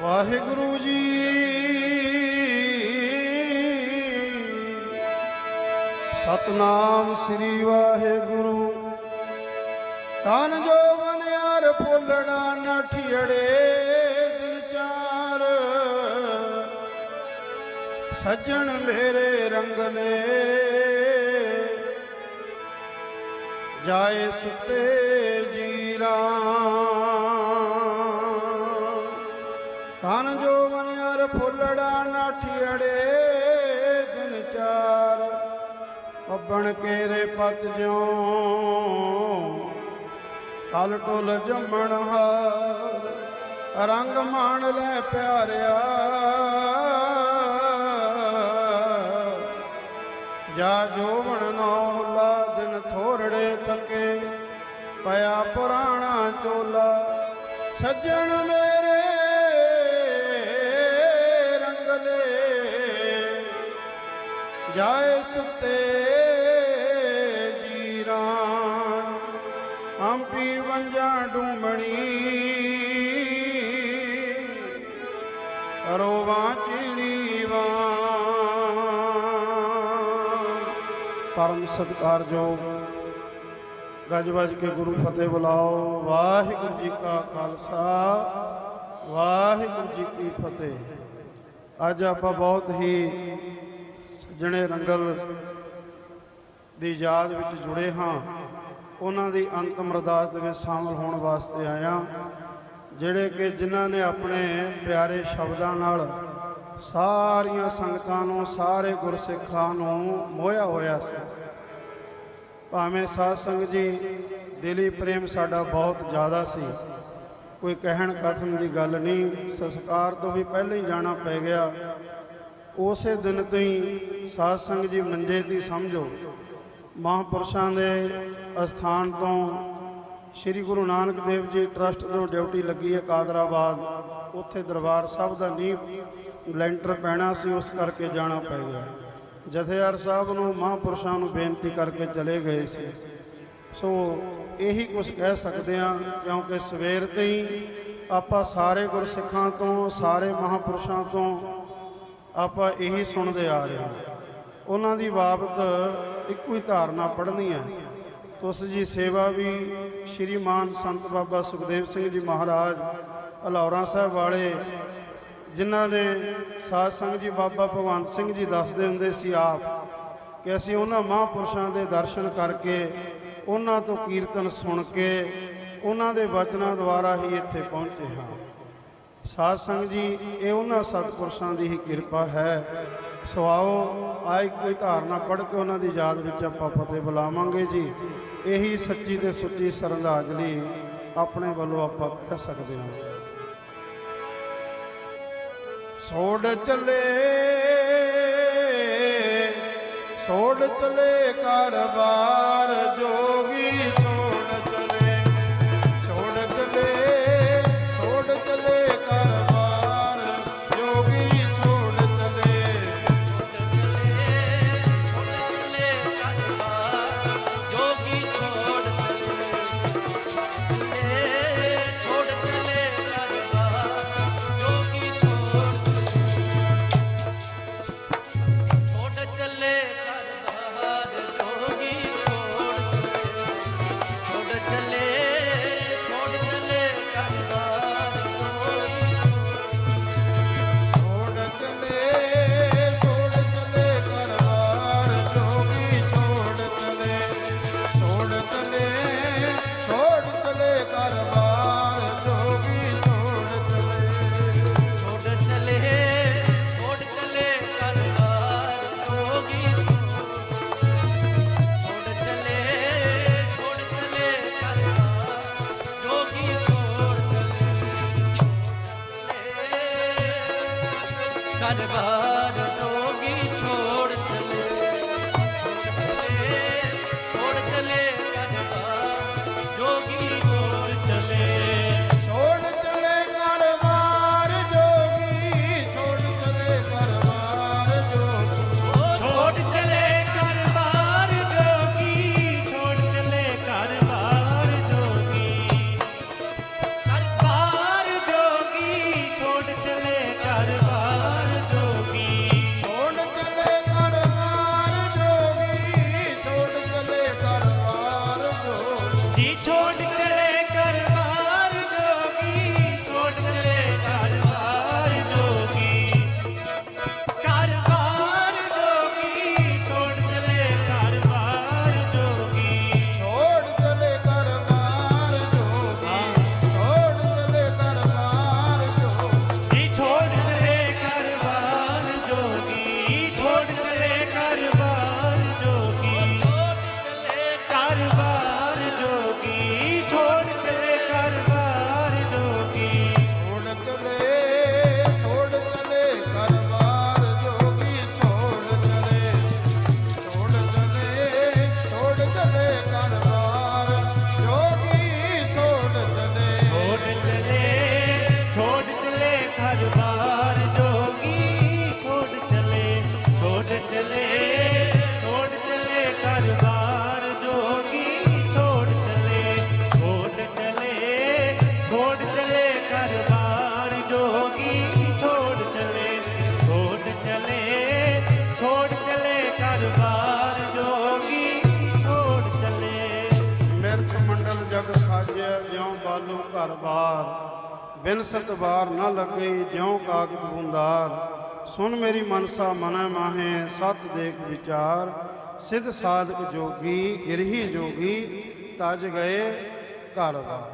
ਵਾਹਿਗੁਰੂ ਜੀ। ਸਤਨਾਮ ਸ੍ਰੀ ਵਾਹਿਗੁਰੂ। ਤਨ ਜੋ ਬਨਿਆਰ ਫੁੱਲੜਾ ਨਠਿੜੇ ਦਿਨ ਚਾਰ। ਸੱਜਣ ਮੇਰੇ ਰੰਗਲੇ ਜਾਏ ਸੁਤੇ ਜੀਰਾ। ਤਨ ਜੋ ਮਨਿਆਰ ਫੁੱਲੜਾ ਨਾਠੀੜੇ ਦਿਨ ਚਾਰ ਪੱਬਣ ਕੇਰੇ ਪਤ ਜਿਉ। ਕਲ ਟੁਲ ਜੰਮਣ ਹਾਰ, ਰੰਗ ਮਾਣ ਲੈ ਪਿਆਰਿਆ। ਜਾ ਜੋਵਣ ਨੌਲਾ ਦਿਨ ਥੋਰੜੇ ਥਕੇ। ਪਿਆ ਪੁਰਾਣਾ ਚੋਲਾ, ਸੱਜਣ ਮੇਰੇ ਜਾਏ ਸੁਤੇ ਜੀਰਾਨ ਹੰਪੀ ਵੰਜਾ ਡੂਮਣੀ। ਰੋਵਾਂ ਚਿੜੀਵਾਂ ਪਰਮ ਸਤਿਕਾਰਯੋਗ ਗੱਜ ਵੱਜ ਕੇ ਗੁਰੂ ਫਤਿਹ ਬੁਲਾਓ। ਵਾਹਿਗੁਰੂ ਜੀ ਕਾ ਖਾਲਸਾ, ਵਾਹਿਗੁਰੂ ਜੀ ਕੀ ਫਤਿਹ। ਅੱਜ ਆਪਾਂ ਬਹੁਤ ਹੀ ਜਿਹੜੇ ਰੰਗਲ ਦੀ ਯਾਦ ਵਿੱਚ ਜੁੜੇ ਹਾਂ, ਉਹਨਾਂ ਦੀ ਅੰਤਮ ਅਰਦਾਸ ਵਿੱਚ ਸ਼ਾਮਲ ਹੋਣ ਵਾਸਤੇ ਆਇਆ, ਜਿਹੜੇ ਕਿ ਜਿਨ੍ਹਾਂ ਨੇ ਆਪਣੇ ਪਿਆਰੇ ਸ਼ਬਦਾਂ ਨਾਲ ਸਾਰੀਆਂ ਸੰਗਤਾਂ ਨੂੰ, ਸਾਰੇ ਗੁਰਸਿੱਖਾਂ ਨੂੰ ਮੋਹਿਆ ਹੋਇਆ ਸੀ। ਭਾਵੇਂ ਸਾਧ ਸੰਗਤ ਜੀ ਦਿਲੀ ਪ੍ਰੇਮ ਸਾਡਾ ਬਹੁਤ ਜ਼ਿਆਦਾ ਸੀ, ਕੋਈ ਕਹਿਣ ਕਥਨ ਦੀ ਗੱਲ ਨਹੀਂ, ਸੰਸਕਾਰ ਤੋਂ ਵੀ ਪਹਿਲਾਂ ਹੀ ਜਾਣਾ ਪੈ ਗਿਆ। ਉਸੇ ਦਿਨ ਤੋਂ ਹੀ ਸਾਧ ਸੰਗਤ ਜੀ ਮੰਜੇ ਦੀ ਸਮਝੋ। ਮਹਾਂਪੁਰਸ਼ਾਂ ਦੇ ਅਸਥਾਨ ਤੋਂ ਸ੍ਰੀ ਗੁਰੂ ਨਾਨਕ ਦੇਵ ਜੀ ਟਰਸਟ ਤੋਂ ਡਿਊਟੀ ਲੱਗੀ ਹੈ ਕਾਦਰਾਬਾਦ। ਉੱਥੇ ਦਰਬਾਰ ਸਾਹਿਬ ਦਾ ਨੀਂਹ ਲੈਂਟਰ ਪੈਣਾ ਸੀ, ਉਸ ਕਰਕੇ ਜਾਣਾ ਪੈ ਗਿਆ। ਜਥੇਦਾਰ ਸਾਹਿਬ ਨੂੰ, ਮਹਾਂਪੁਰਸ਼ਾਂ ਨੂੰ ਬੇਨਤੀ ਕਰਕੇ ਚਲੇ ਗਏ ਸੀ। ਸੋ ਇਹੀ ਕੁਝ ਕਹਿ ਸਕਦੇ ਹਾਂ, ਕਿਉਂਕਿ ਸਵੇਰ ਤੇ ਹੀ ਆਪਾਂ ਸਾਰੇ ਗੁਰਸਿੱਖਾਂ ਤੋਂ, ਸਾਰੇ ਮਹਾਂਪੁਰਸ਼ਾਂ ਤੋਂ ਆਪਾਂ ਇਹੀ ਸੁਣਦੇ ਆ ਰਹੇ ਹਾਂ। ਉਹਨਾਂ ਦੀ ਬਾਬਤ ਇੱਕੋ ਹੀ ਧਾਰਨਾ ਪੜ੍ਹਨੀ ਹੈ। ਤੁਸ ਜੀ ਸੇਵਾ ਵੀ ਸ਼੍ਰੀਮਾਨ ਸੰਤ ਬਾਬਾ ਸੁਖਦੇਵ ਸਿੰਘ ਜੀ ਮਹਾਰਾਜ ਹਲੌਰਾ ਸਾਹਿਬ ਵਾਲੇ, ਜਿਨ੍ਹਾਂ ਨੇ ਸਾਧ ਸੰਗਤ ਜੀ ਬਾਬਾ ਭਗਵੰਤ ਸਿੰਘ ਜੀ ਦੱਸਦੇ ਹੁੰਦੇ ਸੀ ਆਪ ਕਿ ਅਸੀਂ ਉਹਨਾਂ ਮਹਾਂਪੁਰਸ਼ਾਂ ਦੇ ਦਰਸ਼ਨ ਕਰਕੇ ਉਹਨਾਂ ਤੋਂ ਕੀਰਤਨ ਸੁਣ ਕੇ ਉਹਨਾਂ ਦੇ ਵਚਨਾਂ ਦੁਆਰਾ ਹੀ ਇੱਥੇ ਪਹੁੰਚੇ ਹਾਂ। ਸਾਧ ਸੰਗਤ ਜੀ, ਇਹ ਉਹਨਾਂ ਸਤਪੁਰਸ਼ਾਂ ਦੀ ਹੀ ਕਿਰਪਾ ਹੈ। ਸੋ ਆਓ ਆਈ ਕੋਈ ਧਾਰਨਾ ਪੜ੍ਹ ਕੇ ਉਹਨਾਂ ਦੀ ਯਾਦ ਵਿੱਚ ਆਪਾਂ ਫਤਿਹ ਬੁਲਾਵਾਂਗੇ ਜੀ। ਇਹੀ ਸੱਚੀ ਤੇ ਸੁੱਚੀ ਸਰਦਾਜਲੀ ਆਪਣੇ ਵੱਲੋਂ ਆਪਾਂ ਕਹਿ ਸਕਦੇ ਹਾਂ। ਸੋੜ ਚੱਲੇ ਸੋੜ ਚੱਲੇ ਕਾਰਬਾਰ ਜੋਗੀ ਚਲੇ, ਛੋੜ ਚਲੇ ਘਰ-ਬਾਰ ਜੋਗੀ, ਛੋੜ ਚਲੇ ਛੋੜ ਚਲੇ ਛੋੜ ਚਲੇ ਘਰ-ਬਾਰ ਜੋਗੀ, ਛੋੜ ਚਲੇ ਛੋੜ ਚਲੇ ਛੋੜ ਚਲੇ ਘਰ-ਬਾਰ ਜੋਗੀ, ਛੋੜ ਚਲੇ। ਮਿਰਖ ਮੰਡਲ ਜਗ ਸਾਜਿਆ, ਜਿਉ ਬਾਲੂ ਘਰ ਬਾਰ ਬਿਨਸਤ ਬਾਰ ਨਾ ਲੱਗੇ, ਜਿਉ ਕਾਗਦ ਬੁੰਦਾਰ ਸੁਣ ਮੇਰੀ ਮਨਸਾ ਮਨੈ ਮਾਹੇ, ਸਤ ਦੇਖ ਵਿਚਾਰ, ਸਿਧ ਸਾਧਕ ਜੋਗੀ, ਗਿਰਹੀ ਜੋਗੀ, ਤਜ ਗਏ ਘਰ ਬਾਰ